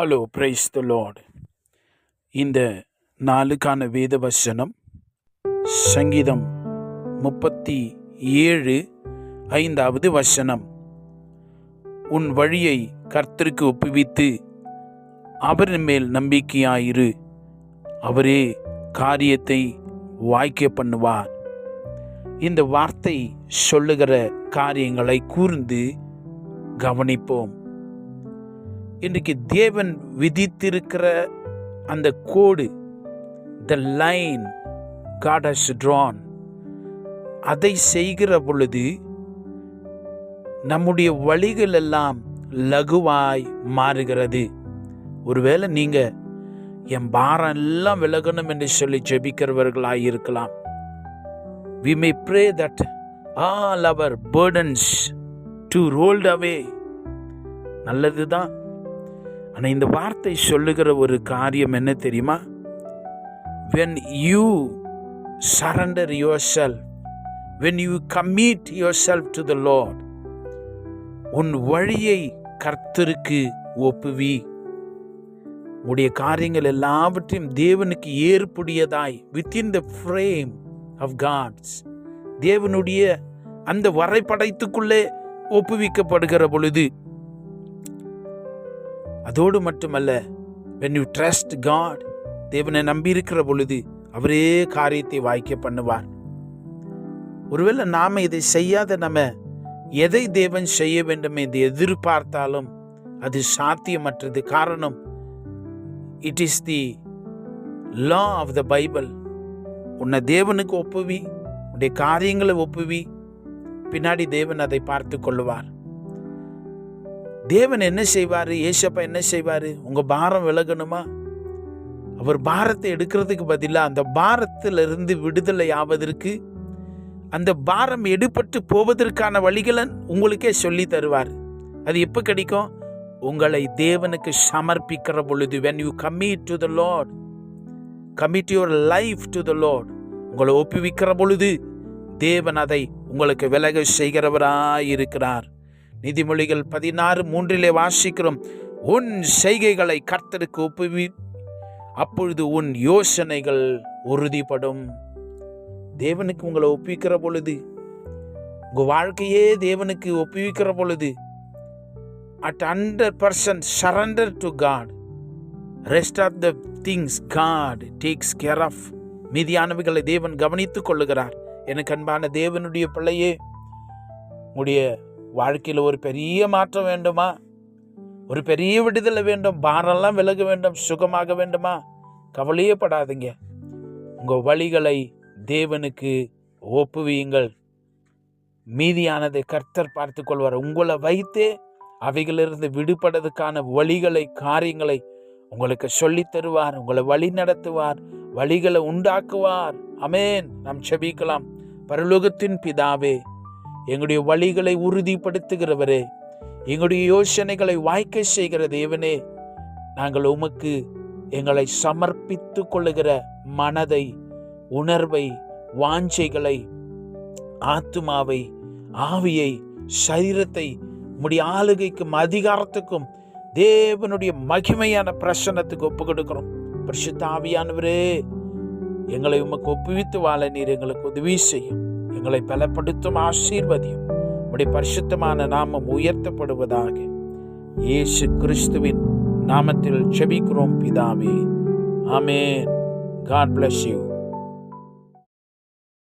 Hello praise the Lord இந்த நாளுக்கான வேத வசனம் சங்கீதம் முப்பத்தி ஏழு ஐந்தாவது வசனம். உன் வழியை கர்த்தருக்கு ஒப்புவித்து அவரின் மேல் நம்பிக்கையாயிரு. அவரே காரியத்தை வாய்க்க பண்ணுவார். இந்த வார்த்தை சொல்லுகிற காரியங்களை கூர்ந்து கவனிப்போம். இன்றைக்கு தேவன் விதித்திருக்கிற அந்த கோடு the line God has drawn அதை செய்கிற பொழுது நம்முடைய வழிகள் எல்லாம் லகுவாய் மாறுகிறது. ஒருவேளை நீங்க என் பாரம் எல்லாம் விலகணும் என்று சொல்லி ஜெபிக்கிறவர்களாய் இருக்கலாம். We may pray that all our burdens to rolled away நல்லதுதான். ஆனால் இந்த வார்த்தை சொல்லுகிற ஒரு காரியம் என்ன தெரியுமா? When you surrender yourself when you commit yourself to the Lord உன் வழியை கர்த்தருக்கு ஒப்புவி. உடைய காரியங்கள் எல்லாவற்றையும் தேவனுக்கு ஏற்புடையதாய் within the frame of God's தேவனுடைய அந்த வரைபடத்துக்குள்ளே ஒப்புவிக்கப்படுகிற பொழுது அதோடு மட்டுமல்ல வென் யூ ட்ரஸ்ட் காட் தேவனை நம்பியிருக்கிற பொழுது அவரே காரியத்தை வாய்க்க பண்ணுவார். ஒருவேளை நாம் இதை செய்யாத நம்ம எதை தேவன் செய்ய வேண்டும் என்று எதிர்பார்த்தாலும் அது சாத்தியமற்றது. காரணம் it is the law of the Bible உன்னை தேவனுக்கு ஒப்புவி உன்னுடைய காரியங்களை ஒப்புவி. பின்னாடி தேவன் அதை பார்த்து கொள்வார் தேவன் என்ன செய்வார்? ஏசப்பா என்ன செய்வார்? உங்கள் பாரம் விலகணுமா? அவர் பாரத்தை எடுக்கிறதுக்கு பதிலாக அந்த பாரத்திலிருந்து விடுதலை ஆவதற்கு அந்த பாரம் எடுபட்டு போவதற்கான வழிகளை உங்களுக்கே சொல்லி தருவார். அது எப்போ கிடைக்கும்? உங்களை தேவனுக்கு சமர்ப்பிக்கிற பொழுது. When you commit to the Lord commit your life to the Lord உங்களை ஒப்புவிக்கிற பொழுது தேவன் அதை உங்களுக்கு விலக செய்கிறவராய் இருக்கிறார் நீதிமொழிகள் பதினாறு மூன்றிலே வாசிக்கிறோம் உன் செய்கைகளை கர்த்தருக்கு ஒப்புவி. அப்பொழுது உன் யோசனைகள் உறுதிப்படும். தேவனுக்கு உங்களை ஒப்புவிக்கிற பொழுது உங்கள் வாழ்க்கையே தேவனுக்கு ஒப்புவிக்கிற பொழுது at hundred percent surrender to God rest of the things God takes care of மீதியானவைகளை தேவன் கவனித்துக் கொள்ளுகிறார். எனக்கு அன்பான தேவனுடைய பிள்ளையே உடைய வாழ்க்கையில் ஒரு பெரிய மாற்றம் வேண்டுமா? ஒரு பெரிய விடுதலை வேண்டும். பாரெல்லாம் விலக வேண்டும். சுகமாக வேண்டுமா? கவலையே படாதீங்க. உங்கள் வழிகளை தேவனுக்கு ஒப்புவியுங்கள். மீதியானதை கர்த்தர் பார்த்து கொள்வார். உங்களை வைத்தே அவைகளிலிருந்து விடுபடுறதுக்கான வழிகளை காரியங்களை உங்களுக்கு சொல்லித் தருவார். உங்களை வழி நடத்துவார். வழிகளை உண்டாக்குவார். அமேன் நாம் செபிக்கலாம். பரலோகத்தின் பிதாவே எங்களுடைய வழிகளை உறுதிப்படுத்துகிறவரே. எங்களுடைய யோசனைகளை வாய்க்க செய்கிற தேவனே நாங்கள் உமக்கு எங்களை சமர்ப்பித்து கொள்ளுகிற மனதை உணர்வை வாஞ்சைகளை ஆத்துமாவை ஆவியை சரீரத்தை உம்முடைய ஆளுகைக்கும் அதிகாரத்துக்கும் தேவனுடைய மகிமையான பிரசனத்துக்கு ஒப்பு கொடுக்கிறோம் பரிசுத்த ஆவியானவரே எங்களை உமக்கு ஒப்புவித்து வாழ நீர் எங்களுக்கு உதவி செய்யும். எங்களை பலப்படுத்தும் ஆசீர்வதியும். உடைய பரிசுத்தமான நாமம் உயர்த்தப்படுவதாக. இயேசு கிறிஸ்துவின் நாமத்தில் செபிக்கிறோம் பிதாவே. ஆமேன். God bless you